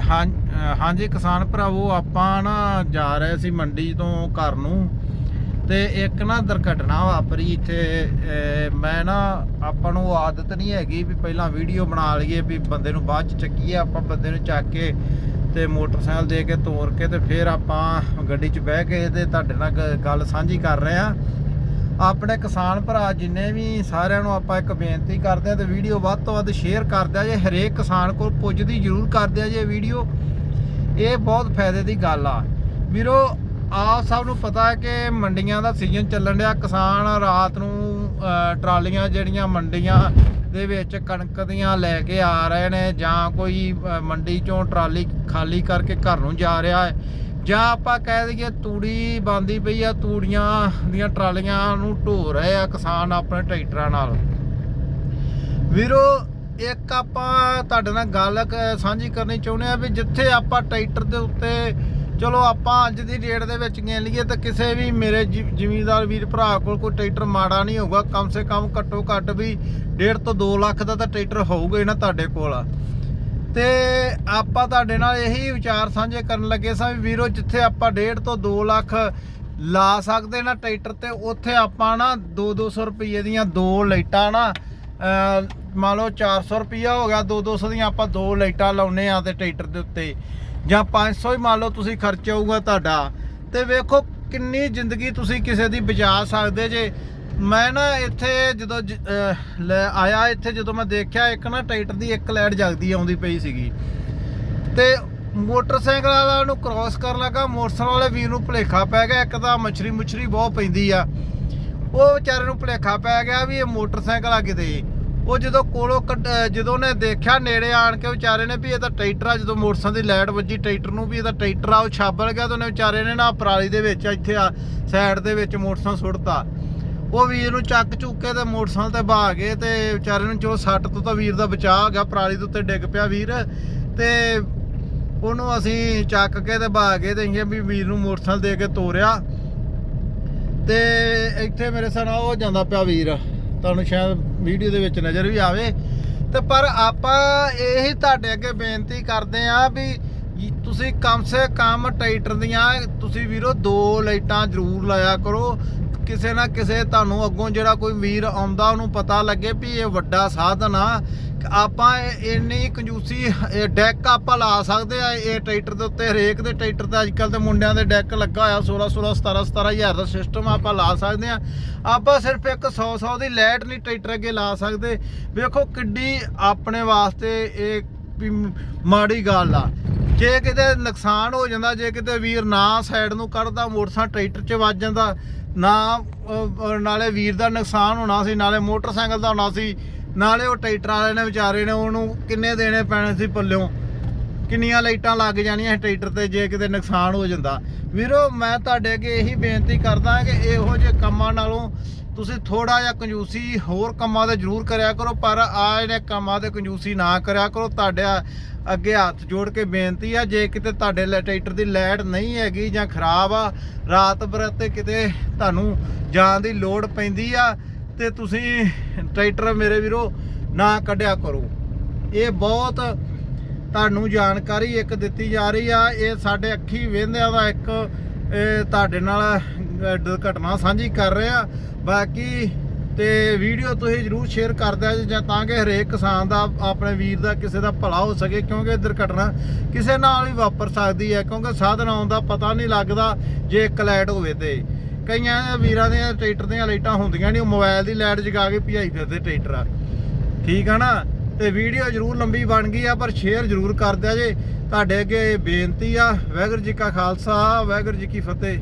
ਹਾਂ ਹਾਂਜੀ ਕਿਸਾਨ ਭਰਾਵੋ, ਆਪਾਂ ਨਾ ਜਾ ਰਹੇ ਸੀ ਮੰਡੀ ਤੋਂ ਘਰ ਨੂੰ ਤੇ ਇੱਕ ਨਾ ਦੁਰਘਟਨਾ ਵਾਪਰੀ ਇੱਥੇ ਮੈਂ ਨਾ ਆਪਾਂ ਨੂੰ ਆਦਤ ਨਹੀਂ ਹੈਗੀ ਵੀ ਪਹਿਲਾਂ ਵੀਡੀਓ ਬਣਾ ਲਈਏ ਵੀ ਬੰਦੇ ਨੂੰ ਬਾਅਦ ਚ ਚੱਕੀਏ, ਆਪਾਂ ਬੰਦੇ ਨੂੰ ਚੱਕ ਕੇ ਤੇ ਮੋਟਰਸਾਈਕਲ ਦੇ ਕੇ ਤੋਰ ਕੇ ਤੇ ਫਿਰ ਆਪਾਂ ਗੱਡੀ 'ਚ ਬਹਿ ਕੇ ਤੇ ਤੁਹਾਡੇ ਨਾਲ ਗੱਲ ਸਾਂਝੀ ਕਰ ਰਹੇ ਆ ਆਪਣੇ ਕਿਸਾਨ ਭਰਾ ਜਿੰਨੇ ਵੀ ਸਾਰਿਆਂ ਨੂੰ ਆਪਾਂ ਇੱਕ ਬੇਨਤੀ ਕਰਦੇ ਆ ਤੇ ਵੀਡੀਓ ਵੱਧ ਤੋਂ ਵੱਧ ਸ਼ੇਅਰ ਕਰਦੇ ਆ ਜੇ ਹਰੇਕ ਕਿਸਾਨ ਕੋਲ ਪੁੱਜਦੀ ਜ਼ਰੂਰ ਕਰਦੇ ਆ ਜੇ ਵੀਡੀਓ। ਇਹ ਬਹੁਤ ਫਾਇਦੇ ਦੀ ਗੱਲ ਆ। ਵੀਰੋ, ਆਪ ਸਭ ਨੂੰ ਪਤਾ ਹੈ ਕਿ ਮੰਡੀਆਂ ਦਾ ਸੀਜ਼ਨ ਚੱਲਣ ਡਿਆ। ਕਿਸਾਨ ਰਾਤ ਨੂੰ ਟਰਾਲੀਆਂ ਜਿਹੜੀਆਂ ਮੰਡੀਆਂ ਦੇ ਵਿੱਚ ਕਣਕ ਦੀਆਂ ਲੈ ਕੇ ਆ ਰਹੇ ਨੇ ਜਾਂ ਕੋਈ ਮੰਡੀ ਚੋਂ ਟਰਾਲੀ ਖਾਲੀ ਕਰਕੇ ਘਰ ਨੂੰ ਜਾ ਰਿਹਾ ਹੈ। ਜਾਂ ਆਪਾਂ ਕਹਿ ਦਈਏ ਤੂੜੀ ਬੰਦੀ ਪਈ ਆ, ਤੂੜੀਆਂ ਦੀਆਂ ਟਰਾਲੀਆਂ ਨੂੰ ਢੋ ਰਹੇ ਆ ਕਿਸਾਨ ਆਪਣੇ ਟਰੈਕਟਰਾਂ ਨਾਲ। ਵੀਰੋ, ਇੱਕ ਆਪਾਂ ਤੁਹਾਡੇ ਨਾਲ ਗੱਲ ਕ- ਸਾਂਝੀ ਕਰਨੀ ਚਾਹੁੰਦੇ ਆ ਵੀ ਜਿੱਥੇ ਆਪਾਂ ਟਰੈਕਟਰ ਦੇ ਉੱਤੇ, ਚਲੋ ਆਪਾਂ ਅੱਜ ਦੀ ਡੇਟ ਦੇ ਵਿੱਚ ਗਿਣ ਲਈਏ ਤਾਂ ਕਿਸੇ ਵੀ ਮੇਰੇ ਜ਼ਿਮੀਦਾਰ ਵੀਰ ਭਰਾ ਕੋਲ ਕੋਈ ਟਰੈਕਟਰ ਮਾੜਾ ਨਹੀਂ ਹੋਊਗਾ। ਕਮ ਸੇ ਕਮ ਘੱਟੋ ਘੱਟ ਵੀ 1.5 ਤੋਂ 2 ਲੱਖ ਦਾ ਤਾਂ ਟਰੈਕਟਰ ਹੋਊਗਾ ਹੀ ਨਾ ਤੁਹਾਡੇ ਕੋਲ। ਤੇ ਆਪਾਂ ਤੁਹਾਡੇ ਨਾਲ ਇਹੀ ਵਿਚਾਰ ਸਾਂਝੇ ਕਰਨ ਲੱਗੇ ਸਾਂ ਵੀ ਵੀਰੋ ਜਿੱਥੇ ਆਪਾਂ 1.5 ਤੋਂ 2 ਲੱਖ ਲਾ ਸਕਦੇ ਨਾ ਟਰੈਕਟਰ ਤੇ ਉੱਥੇ ਆਪਾਂ ਨਾ 2-200 ਰੁਪਏ ਦੀਆਂ ਦੋ ਲਾਈਟਾਂ ਨਾ ਅਹ, ਮੰਨ ਲਓ 400 ਰੁਪਿਆ ਹੋ ਗਿਆ 2-200 ਦੀਆਂ ਆਪਾਂ ਦੋ ਲਾਈਟਾਂ ਲਾਉਨੇ ਆ ਤੇ ਟਰੈਕਟਰ ਦੇ ਉੱਤੇ। ਜਾਂ 500 ਹੀ ਮੰਨ ਲਓ ਤੁਸੀਂ ਖਰਚਾ ਹੋਊਗਾ ਤੁਹਾਡਾ। ਤੇ ਵੇਖੋ ਕਿੰਨੀ ਜ਼ਿੰਦਗੀ ਤੁਸੀਂ ਕਿਸੇ ਦੀ ਬਚਾ ਸਕਦੇ ਜੇ। ਮੈਂ ਨਾ ਇੱਥੇ ਜਦੋਂ ਜ- ਲੈ ਆਇਆ ਇੱਥੇ ਜਦੋਂ ਮੈਂ ਦੇਖਿਆ ਇੱਕ ਨਾ ਟਾਈਟਰ ਦੀ ਇੱਕ ਲਾਈਟ ਜਗਦੀ ਆਉਂਦੀ ਪਈ ਸੀਗੀ। ਤੇ ਮੋਟਰਸਾਈਕਲ ਵਾਲਾ ਨੂੰ ਕ੍ਰਾਸ ਕਰਨ ਲੱਗਾ, ਮੋਟਰਸਾਈਕਲ ਵਾਲੇ ਵੀਰ ਨੂੰ ਭੁਲੇਖਾ ਪੈ ਗਿਆ, ਇੱਕ ਤਾਂ ਮੱਛਰੀ ਮੁੱਛਰੀ ਬਹੁਤ ਪੈਂਦੀ ਆ। ਉਹ ਵਿਚਾਰੇ ਨੂੰ ਭੁਲੇਖਾ ਪੈ ਗਿਆ ਵੀ ਇਹ ਮੋਟਰਸਾਈਕਲ ਆ ਕਿਤੇ। ਉਹ ਜਦੋਂ ਕੋਲੋਂ ਕੱਢ- ਜਦੋਂ ਉਹਨੇ ਦੇਖਿਆ ਨੇੜੇ ਆਣ ਕੇ ਵਿਚਾਰੇ ਨੇ ਵੀ ਇਹ ਤਾਂ ਟਰੈਕਟਰ ਆ, ਜਦੋਂ ਮੋਟਰਸਾਈਕਲ ਦੀ ਲਾਈਟ ਵੱਜੀ ਟਰੈਕਟਰ ਨੂੰ ਵੀ ਇਹ ਤਾਂ ਟਰੈਕਟਰ ਆ, ਉਹ ਛਾਬਲ ਗਿਆ ਤਾਂ ਉਹਨੇ ਵਿਚਾਰੇ ਨੇ ਨਾ ਪਰਾਲੀ ਦੇ ਵਿੱਚ ਇੱਥੇ ਆ, ਸਾਈਡ ਦੇ ਵਿੱਚ ਮੋਟਰਸਾਈਕਲ ਸੁੱਟਤਾ। ਉਹ ਵੀਰ ਨੂੰ ਚੱਕ ਚੁੱਕ ਕੇ ਤੇ ਮੋਟਰਸਾਈਕਲ ਤੇ ਬਹਾ ਗਏ ਤੇ ਵਿਚਾਰੇ ਨੂੰ ਚਲੋ ਸੱਟ ਤੋਂ ਤਾਂ ਵੀਰ ਦਾ ਬਚਾਅ ਹੋ ਗਿਆ, ਪਰਾਲੀ ਦੇ ਉੱਤੇ ਡਿੱਗ ਪਿਆ ਵੀਰ ਤੇ ਉਹਨੂੰ ਅਸੀਂ ਚੱਕ ਕੇ ਤੇ ਬਹਾ ਗਏ ਤੇ ਅਸੀਂ ਵੀ ਵੀਰ ਨੂੰ ਮੋਟਰਸਾਈਕਲ ਦੇ ਕੇ ਤੋਰਿਆ ਤੇ ਇੱਥੇ ਮੇਰੇ ਸਾਹ ਉਹ ਜਾਂਦਾ ਪਿਆ ਵੀਰ, ਤੁਹਾਨੂੰ ਸ਼ਾਇਦ ਵੀਡੀਓ ਦੇ ਵਿੱਚ ਨਜ਼ਰ ਵੀ ਆਵੇ ਤੇ ਪਰ ਆਪਾਂ ਇਹੀ ਤੁਹਾਡੇ ਅੱਗੇ ਬੇਨਤੀ ਕਰਦੇ ਆ ਵੀ ਤੁਸੀਂ ਕਮ ਸੇ ਕਮ ਟਾਈਟਰ ਦੀਆਂ ਤੁਸੀਂ ਵੀਰੋ ਦੋ ਲਾਈਟਾਂ ਜ਼ਰੂਰ ਲਾਇਆ ਕਰੋ ਕਿਸੇ ਨਾ ਕਿਸੇ ਤੁਹਾਨੂੰ ਅੱਗੋਂ ਜਿਹੜਾ ਕੋਈ ਵੀਰ ਆਉਂਦਾ, ਉਹਨੂੰ ਪਤਾ ਲੱਗੇ ਵੀ ਇਹ ਵੱਡਾ ਸਾਧਨ ਆ। ਆਪਾਂ ਇਹ- ਇੰਨੀ ਕੰਜੂਸੀ ਡੈਕ ਆਪਾਂ ਲਾ ਸਕਦੇ ਆ, ਇਹ ਟਰੈਕਟਰ ਦੇ ਉੱਤੇ, ਹਰੇਕ ਦੇ ਟਰੈਕਟਰ ਤੇ ਅੱਜ ਕੱਲ ਤੇ ਮੁੰਡਿਆਂ ਦੇ ਡੈਕ ਲੱਗਾ ਹੋਇਆ 16 16 17 17 ਹਜ਼ਾਰ ਦਾ ਸਿਸਟਮ ਆਪਾਂ ਲਾ ਸਕਦੇ ਆ। ਆਪਾਂ ਸਿਰਫ ਇੱਕ 100 100 ਦੀ ਲਾਈਟ ਨਹੀਂ ਟਰੈਕਟਰ ਅੱਗੇ ਲਾ ਸਕਦੇ। ਵੇਖੋ ਕਿੱਡੀ ਆਪਣੇ ਵਾਸਤੇ ਇਹ ਮਾੜੀ ਗੱਲ ਆ। ਜੇ ਕਿਤੇ ਨੁਕਸਾਨ ਹੋ ਜਾਂਦਾ, ਜੇ ਕਿਤੇ ਵੀਰ ਨਾ ਸਾਈਡ ਨੂੰ ਕੱਢਦਾ, ਮੋਟਰਸਾਈਕਲ ਟਰੈਕਟਰ 'ਚ ਵੱਜ ਜਾਂਦਾ ਨਾ ਅਹ, ਨਾਲੇ ਵੀਰ ਦਾ ਨੁਕਸਾਨ ਹੋਣਾ ਸੀ ਨਾਲੇ ਮੋਟਰਸਾਈਕਲ ਦਾ ਹੋਣਾ ਸੀ ਨਾਲੇ ਉਹ ਟਰੈਕਟਰ ਵਾਲੇ ਨੇ ਵਿਚਾਰੇ ਨੇ ਉਹਨੂੰ ਕਿੰਨੇ ਦੇਣੇ ਪੈਣੇ ਸੀ ਪੱਲਿਓਂ। ਕਿੰਨੀਆਂ ਲਾਈਟਾਂ ਲੱਗ ਜਾਣੀਆਂ ਸੀ ਟਰੈਕਟਰ ਤੇ ਜੇ ਕਿਤੇ ਨੁਕਸਾਨ ਹੋ ਜਾਂਦਾ। ਵੀਰੋ ਮੈਂ ਤੁਹਾਡੇ ਅੱਗੇ ਇਹੀ ਬੇਨਤੀ ਕਰਦਾ ਕਿ ਇਹੋ ਜਿਹੇ ਕੰਮਾਂ ਨਾਲੋਂ ਤੁਸੀਂ ਥੋੜਾ ਜਿਹਾ ਕੰਜੂਸੀ ਹੋਰ ਕੰਮਾਂ ਤੇ ਜ਼ਰੂਰ ਕਰਿਆ ਕਰੋ, ਪਰ ਆ ਜਿਹੜੇ ਕੰਮਾਂ ਤੇ ਕੰਜੂਸੀ ਨਾ ਕਰਿਆ ਕਰੋ, ਤੁਹਾਡਾ ਅੱਗੇ ਹੱਥ ਜੋੜ ਕੇ ਬੇਨਤੀ ਆ, ਜੇ ਕਿਤੇ ਤੁਹਾਡੇ ਲੈ- ਟਰੈਕਟਰ ਦੀ ਲਾਈਟ ਨਹੀਂ ਹੈਗੀ ਜਾਂ ਖਰਾਬ ਆ, ਰਾਤ ਬਰਤੇ ਕਿਤੇ ਤੁਹਾਨੂੰ ਜਾਣ ਦੀ ਲੋੜ ਪੈਂਦੀ ਆ, ਤੇ ਤੁਸੀਂ ਟਰੈਕਟਰ ਮੇਰੇ ਵੀਰੋ ਨਾ ਕੱਢਿਆ ਕਰੋ। ਇਹ ਬਹੁਤ ਤੁਹਾਨੂੰ ਜਾਣਕਾਰੀ ਇੱਕ ਦਿੱਤੀ ਜਾ ਰਹੀ ਆ, ਇਹ ਸਾਡੇ ਅੱਖੀ ਵੇਂਦਿਆਂ ਦਾ ਇੱਕ ਤੁਹਾਡੇ ਨਾਲ ਅਹ, ਦੁਰਘਟਨਾ ਸਾਂਝੀ ਕਰ ਰਹੇ ਆ। ਬਾਕੀ ਤੇ ਵੀਡੀਓ ਤੁਸੀਂ ਜਰੂਰ ਸ਼ੇਅਰ ਕਰ ਦਿਆ ਜੇ ਜਾਂ ਤਾਂ ਕਿ ਹਰੇਕ ਕਿਸਾਨ ਦਾ ਆਪਣੇ ਵੀਰ ਦਾ ਕਿਸੇ ਦਾ ਭਲਾ ਹੋ ਸਕੇ ਕਿਉਂਕਿ ਇਹ ਦੁਰਘਟਨਾ ਕਿਸੇ ਨਾਲ ਵੀ ਵਾਪਰ ਸਕਦੀ ਹੈ ਕਿਉਂਕਿ ਸਾਧਨ ਆਉਣ ਦਾ ਪਤਾ ਨਹੀਂ ਲੱਗਦਾ ਜੇ ਇੱਕ ਲਾਈਟ ਹੋਵੇ ਤੇ। ਕਈਆਂ ਵੀਰਾਂ ਦੀਆਂ ਟਰੈਕਟਰ ਦੀਆਂ ਲਾਈਟਾਂ ਹੁੰਦੀਆਂ ਨਹੀਂ ਉਹ ਮੋਬਾਈਲ ਦੀ ਲਾਈਟ ਜਗਾ ਕੇ ਭਜਾਈ ਫਿਰਦੇ ਟਰੈਕਟਰ ਆ। ਠੀਕ ਆ ਨਾ? ਤੇ ਵੀਡੀਓ ਜਰੂਰ ਲੰਬੀ ਬਣ ਗਈ ਆ ਪਰ ਸ਼ੇਅਰ ਜਰੂਰ ਕਰ ਦਿਆ ਜੇ। ਤੁਹਾਡੇ ਅੱਗੇ ਬੇਨਤੀ ਆ ਵਾਹਿਗੁਰੂ ਜੀ ਕਾ ਖਾਲਸਾ ਵਾਹਿਗੁਰੂ ਜੀ ਕੀ ਫਤਿਹ।